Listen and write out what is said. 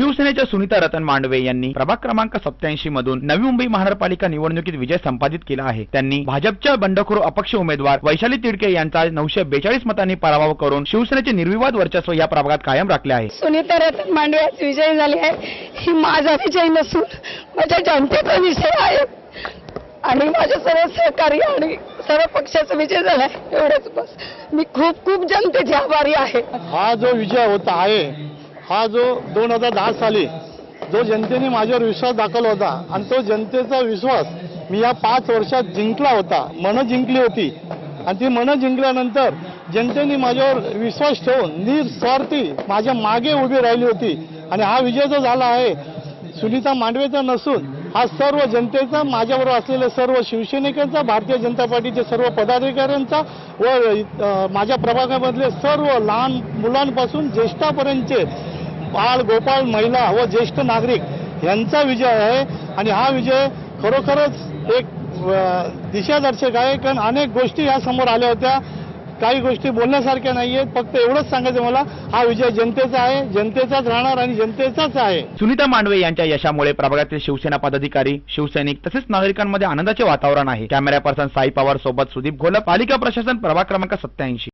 शिवसेनेच्या सुनीता रतन मांडवे यांनी प्रभाग क्रमांक सत्याऐंशी मधून नवी मुंबई महानगरपालिका निवडणुकीत विजय संपादित केला आहे. त्यांनी भाजपच्या बंडखोर अपक्ष उमेदवार वैशाली तिडके यांचा नऊशे बेचाळीस मतांनी पराभव करून शिवसेनेचे निर्विवाद वर्चस्व या प्रभागात कायम राखले आहे. सुनीता रतन मांडवे विजयी झाली आहे ही माझा विजय नसून माझ्या जनतेचा विषय आहे. आणि माझ्या सर्व सहकारी आणि सर्व पक्षाचा विजय झालाय एवढंच बस. मी खूप खूप जनतेची आभारी आहे. हा जो विजय होता आहे हा जो दोन हजार दहा साली जो जनतेने माझ्यावर विश्वास दाखवला होता आणि तो जनतेचा विश्वास मी या पाच वर्षात जिंकला होता मनं जिंकली होती. आणि ती मनं जिंकल्यानंतर जनतेने माझ्यावर विश्वास ठेवून निस्वार्थी माझ्या मागे उभी राहिली होती. आणि हा विजय जो झाला आहे सुनीता मांडवेचा नसून हा सर्व जनतेचा माझ्याबरोबर असलेल्या सर्व शिवसैनिकांचा भारतीय जनता पार्टीचे सर्व पदाधिकाऱ्यांचा व माझ्या प्रभागामधले सर्व लहान मुलांपासून ज्येष्ठापर्यंतचे बाळ गोपाळ महिला व ज्येष्ठ नागरिक यांचा विजय आहे. आणि हा विजय खरोखरच एक दिशादर्शक आहे. कारण अनेक गोष्टी या समोर आल्या होत्या. काही गोष्टी बोलण्यासारख्या नाही आहेत फक्त एवढंच सांगायचं मला हा विजय जनतेचा आहे. जनतेचाच राहणार आणि जनतेचाच आहे. सुनीता मांडवे यांच्या यशामुळे प्रभागातील शिवसेना पदाधिकारी शिवसैनिक तसेच नागरिकांमध्ये आनंदाचे वातावरण आहे. कॅमेरा पर्सन साई पवार सोबत सुदीप घोलप पालिका प्रशासन प्रभाग क्रमांक सत्याऐंशी.